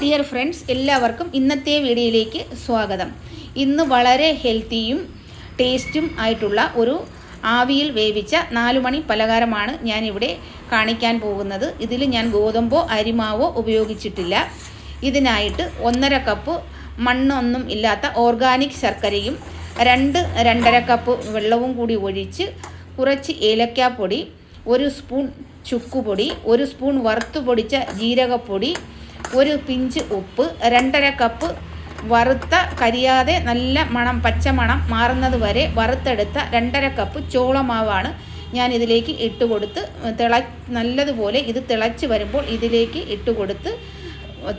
Dear friends എല്ലാവർക്കും ഇന്നത്തെ വീഡിയോയിലേക്ക് സ്വാഗതം. ഇന്ന് വളരെ ഹെൽത്തിയും ടേസ്റ്റും ആയിട്ടുള്ള ഒരു ആവിയിൽ വേവിച്ച നാലുമണി പലഹാരമാണ് ഞാനിവിടെ കാണിക്കാൻ പോകുന്നത്. ഇതിൽ ഞാൻ ഗോതമ്പോ അരിമാവോ ഉപയോഗിച്ചിട്ടില്ല. ഇതിനായിട്ട് ഒന്നര കപ്പ് മണ്ണൊന്നും ഇല്ലാത്ത ഓർഗാനിക് ശർക്കരയും രണ്ട് രണ്ടര കപ്പ് വെള്ളവും കൂടി ഒഴിച്ച് കുറച്ച് ഏലക്കാപ്പൊടി ഒരു സ്പൂൺ ചുക്കുപൊടി ഒരു സ്പൂൺ വറുത്ത് പൊടിച്ച ജീരകപ്പൊടി ഒരു പിഞ്ച് ഉപ്പ് രണ്ടര കപ്പ് വറുത്ത കരിയാതെ നല്ല മണം പച്ച മണം മാറുന്നത് വരെ വറുത്തെടുത്ത രണ്ടര കപ്പ് ചോളമാവാണ് ഞാൻ ഇതിലേക്ക് ഇട്ട് കൊടുത്ത് തിള നല്ലതുപോലെ ഇത് തിളച്ച് വരുമ്പോൾ ഇതിലേക്ക് ഇട്ട് കൊടുത്ത്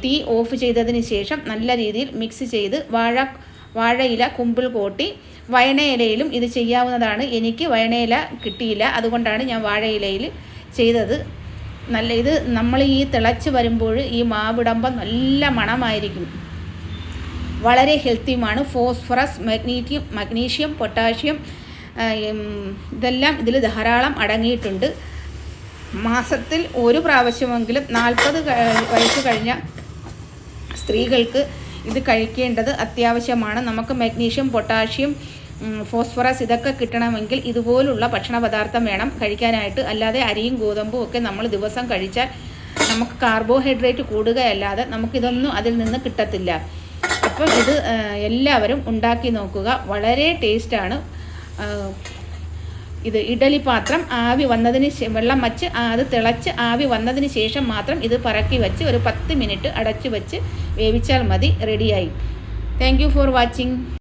തീ ഓഫ് ചെയ്തതിന് ശേഷം നല്ല രീതിയിൽ മിക്സ് ചെയ്ത് വാഴ വാഴയില കുമ്പിൾ കോട്ടി വയണയിലയിലും ഇത് ചെയ്യാവുന്നതാണ്. എനിക്ക് വയണയില കിട്ടിയില്ല. അതുകൊണ്ടാണ് ഞാൻ വാഴയിലയിൽ ചെയ്തത്. നല്ല ഇത് നമ്മൾ ഈ തിളച്ച് വരുമ്പോൾ ഈ മാവിടമ്പം നല്ല മണമായിരിക്കും. വളരെ ഹെൽത്തിയുമാണ്. ഫോസ്ഫറസ് മഗ്നീഷ്യം മഗ്നീഷ്യം പൊട്ടാഷ്യം ഇതെല്ലാം ഇതിൽ ധാരാളം അടങ്ങിയിട്ടുണ്ട്. മാസത്തിൽ ഒരു പ്രാവശ്യമെങ്കിലും നാൽപ്പത് വയസ്സ് കഴിഞ്ഞ സ്ത്രീകൾക്ക് ഇത് കഴിക്കേണ്ടത് അത്യാവശ്യമാണ്. നമുക്ക് മഗ്നീഷ്യം പൊട്ടാഷ്യം ഫോസ്ഫറസ് ഇതൊക്കെ കിട്ടണമെങ്കിൽ ഇതുപോലുള്ള ഭക്ഷണ പദാർത്ഥം വേണം കഴിക്കാനായിട്ട്. അല്ലാതെ അരിയും ഗോതമ്പും ഒക്കെ നമ്മൾ ദിവസം കഴിച്ചാൽ നമുക്ക് കാർബോഹൈഡ്രേറ്റ് കൂടുകയല്ലാതെ നമുക്കിതൊന്നും അതിൽ നിന്ന് കിട്ടത്തില്ല. അപ്പോൾ ഇത് എല്ലാവരും ഉണ്ടാക്കി നോക്കുക. വളരെ ടേസ്റ്റാണ് ഇത് ഇഡലി പാത്രം ആവി വന്നതിന് വെള്ളം വച്ച് അത് തിളച്ച് ആവി വന്നതിന് ശേഷം മാത്രം ഇത് പറക്കി വെച്ച് ഒരു പത്ത് മിനിറ്റ് അടച്ചു വെച്ച് വേവിച്ചാൽ മതി റെഡിയായി താങ്ക് ഫോർ വാച്ചിങ്